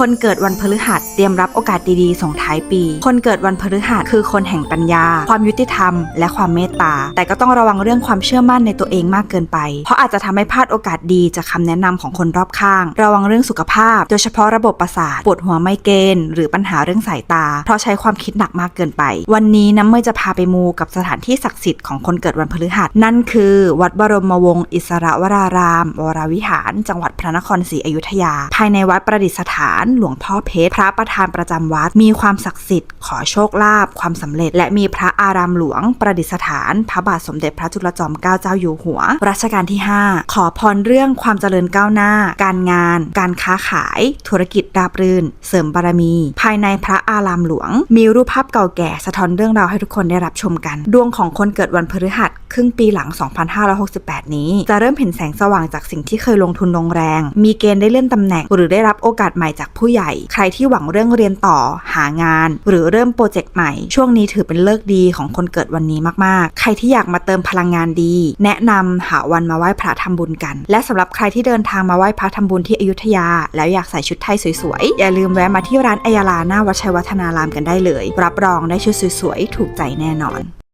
คนเกิดวันพฤหัสเตรียมรับโอกาสดีๆ ส่งท้ายปี คนเกิดวันพฤหัสคือคนแห่งปัญญา ความยุติธรรม และความเมตตา แต่ก็ต้องระวังเรื่องความเชื่อมั่นในตัวเองมากเกินไป เพราะอาจจะทำให้พลาดโอกาสดีจากคำแนะนำของคนรอบข้าง ระวังเรื่องสุขภาพ โดยเฉพาะระบบประสาทปวดหัวไมเกรนหรือปัญหาเรื่องสายตา เพราะใช้ความคิดหนักมากเกินไป วันนี้น้ำเมยจะพาไปมูกับสถานที่ศักดิ์สิทธิ์ของคนเกิดวันพฤหัสนั่นคือ วัดบรมวงศ์อิสระวรารามวรวิหาร จังหวัดพระนครศรีอยุธยา ภายในวัดประดิษฐานหลวงพ่อเพชรพระประธานประจำวัด มีความศักดิ์สิทธิ์ขอโชคลาภความสำเร็จ และมีพระอารามหลวงประดิษฐาน พระบาทสมเด็จพระจุลจอมเกล้าเจ้าอยู่หัว รัชกาลที่ 5 ขอพรเรื่องความเจริญก้าวหน้า การงาน การค้าขาย ธุรกิจราบรื่น เสริมบารมี ภายในพระอารามหลวง มีรูปภาพเก่าแก่สะท้อนเรื่องราวให้ทุกคนได้รับชมกัน ดวงของคนเกิดวันพฤหัสครึ่งปีหลัง 2568 นี้ จะเริ่มเห็นแสงสว่างจากสิ่งที่เคยลงทุนลงแรง มีเกณฑ์ได้เลื่อนตำแหน่ง หรือได้รับโอกาสใหม่จากผู้ใหญ่ ใครที่หวังเรื่องเรียนต่อหางาน หรือเริ่มโปรเจกต์ใหม่ ช่วงนี้ถือเป็นเลิกดีของคนเกิดวันนี้มากๆ ใครที่อยากมาเติมพลังงานดี แนะนำหาวันมาไหว้พระทำบุญกัน และสำหรับใครที่เดินทางมาไหว้พระทำบุญที่อยุธยา แล้วอยากใส่ชุดไทยสวยๆ อย่าลืมแวะมาที่ร้านอัยาลาหน้าวัชัยวัฒนารามกันได้เลย รับรองได้ชุดสวยๆ ถูกใจแน่นอน